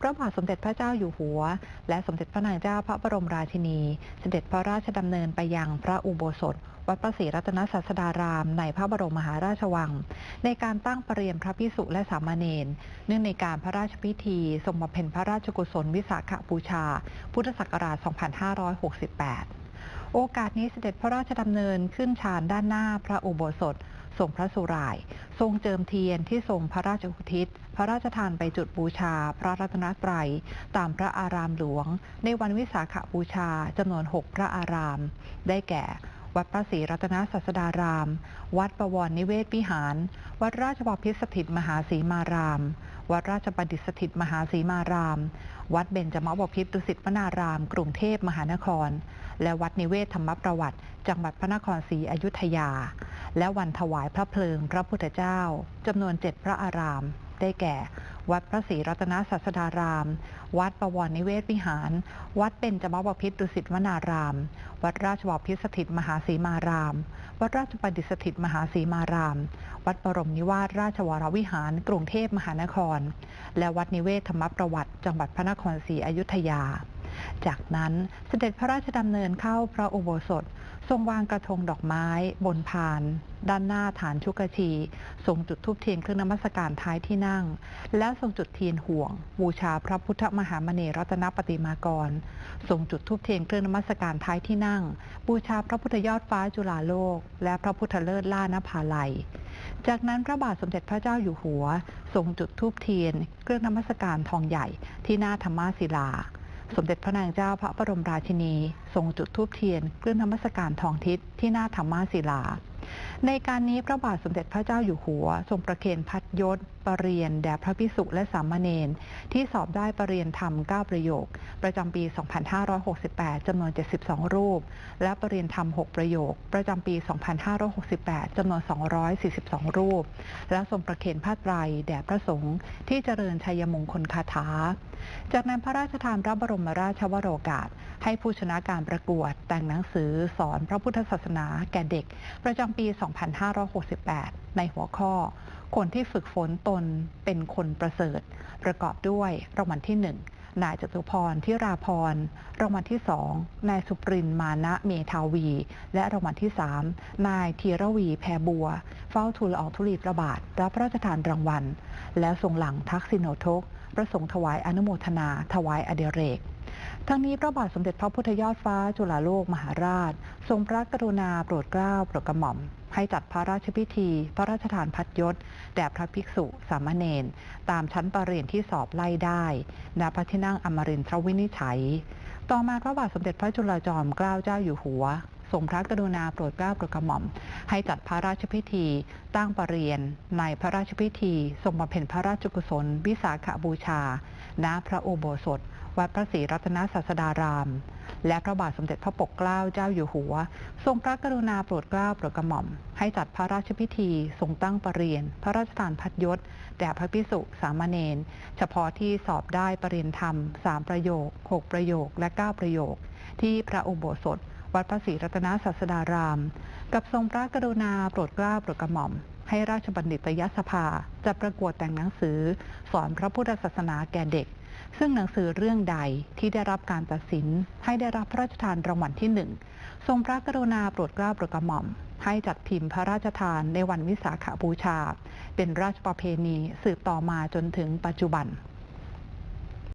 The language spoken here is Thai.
พระบาทสมเด็จพระเจ้าอยู่หัว และสมเด็จพระนางเจ้าพระบรมราชินี เสด็จพระราชดำเนินไปยังพระอุโบสถ วัดพระศรีรัตนศาสดาราม ในพระบรมมหาราชวัง ในการตั้งประเรียนพระพิสุและสามเณรเนื่องในการพระราชพิธีทรงบำเพ็ญพระราชกุศลวิสาขบูชา พุทธศักราช 2568 โอกาสนี้เสด็จพระราชดำเนินขึ้นชานด้านหน้าพระอุโบสถทรงพระสุราย ทรงเจิมเทียนที่ทรงพระราชอุทิศ พระราชทานไปจุดบูชา พระรัตนตรัย ตามพระอารามหลวง ในวันวิสาขบูชาจำนวน 6 พระอาราม ได้แก่ วัดพระศรีรัตนศาสดาราม วัดประวรนิเวศวิหาร วัดราชบพิตรสถิตมหาสีมาราม วัดราชบัณฑิตสถิตมหาสีมาราม วัดเบญจมบพิตรดุสิตวนาราม กรุงเทพมหานคร และวัดนิเวศธรรมประวัติ จังหวัดพระนครศรีอยุธยา และวันถวายพระเพลิงพระพุทธเจ้าจำนวนเจ็ดพระอาราม ได้แก่ วัดพระศรีรัตนศาสดาราม วัดประวรนิเวศวิหาร วัดเบญจมบพิตรดุสิตวนาราม วัดราชบพิตรสถิตมหาสีมาราม วัดราชบัณฑิสถิตมหาสีมาราม วัดบรมนิวาสราชวรวิหาร กรุงเทพมหานคร และวัดนิเวศธรรมประวัติ จังหวัดพระนครศรีอยุธยา จากนั้นเสด็จพระราชดำเนินเข้าพระอุโบสถ ทรงวางกระทงดอกไม้บนพาน ด้านหน้าฐานชุกชี ทรงจุดทูบเทียนเครื่องนมัสการท้ายที่นั่ง แล้วทรงจุดเทียนห่วง บูชาพระพุทธมหามณีรัตนปฏิมากร ทรงจุดทูบเทียนเครื่องนมัสการท้ายที่นั่ง บูชาพระพุทธยอดฟ้าจุฬาโลก และพระพุทธเลิศล่านภาลัย จากนั้นพระบาทสมเด็จพระเจ้าอยู่หัว ทรงจุดทูบเทียน เครื่องนมัสการทองใหญ่ที่หน้าธรรมศิลา สมเด็จพระนางเจ้าพระบรมราชินี ทรงจุดธูปเทียนเครื่องนมัสการทองทิศที่หน้าธรรมาศิลา ในการนี้พระบาทสมเด็จพระเจ้าอยู่หัว ทรงประเคนพัดยศประเรียนแด่พระพิสุและสามเณรที่สอบได้ประเรียนธรรม 9 ประโยค ประจำปี 2568 จำนวน 72 รูป และประเรียนธรรม 6 ประโยค ประจำปี 2568 จำนวน 242 รูป และทรงประเคนผ้าไตรแด่พระสงฆ์ที่เจริญชัยมงคลคาถา จากนั้นพระราชทานพระบรมราชวโรกาส ให้ผู้ชนะการประกวดแต่งหนังสือสอนพระพุทธศาสนาแก่เด็ก ประจำปี 2 2568 ในหัวข้อ คนที่ฝึกฝนตนเป็นคนประเสริฐ ประกอบด้วยรางวัลที่ 1 นายจตุพรที่ราพร รางวัลที่ 2 นายสุปรินมานะเมทาวี และรางวัลที่ 3 นายธีรวีแพรบัว เฝ้าทูลออกธุลีพระบาท รับพระราชทานรางวัล แล้วทรงหลังทักษิโนทกประสงค์ถวายอนุโมทนา ถวายอเดเรกทั้งนี้พระบาทสมเด็จพระพุทธยอดฟ้าจุฬาโลกมหาราช ทรงพระกรุณาโปรดเกล้าโปรดกระหม่อมให้จัดพระราชพิธี พระราชทานพัดยศแด่พระภิกษุสามเณรตามชั้นประเรียนที่สอบไล่ได้ณพระที่นั่งอมรินทรวินิจฉัย ต่อมาพระบาทสมเด็จพระจุลจอมเกล้าเจ้าอยู่หัวทรงพระกรุณาโปรดเกล้าโปรดกระหม่อม ให้จัดพระราชพิธี ตั้งประเรียน ในพระราชพิธี ทรงบำเพ็ญพระราชกุศล วิสาขบูชา ณ พระอุโบสถ วัดพระศรีรัตนศาสดาราม และพระบาทสมเด็จพระปกเกล้าเจ้าอยู่หัว ทรงพระกรุณาโปรดเกล้าโปรดกระหม่อม ให้จัดพระราชพิธีทรงตั้งประเรียน พระราชทานพัดยศแด่พระพิสุสามเณรเฉพาะที่สอบได้ประเรียนธรรม3ประโยค6ประโยคและ9ประโยค ที่พระอุโบสถ วัดพระศรีรัตนศาสดาราม กับทรงพระกรุณาโปรดเกล้าโปรดกระหม่อมให้ราชบัณฑิตยสภาจะประกวดแต่งหนังสือ สอนพระพุทธศาสนาแก่เด็ก ซึ่งหนังสือเรื่องใดที่ได้รับการตัดสิน ให้ได้รับพระราชทานรางวัลที่หนึ่งทรงพระกรุณาโปรดเกล้าโปรดกระหม่อม ให้จัดพิมพ์พระราชทานในวันวิสาขบูชา เป็นราชประเพณีสืบต่อมาจนถึงปัจจุบัน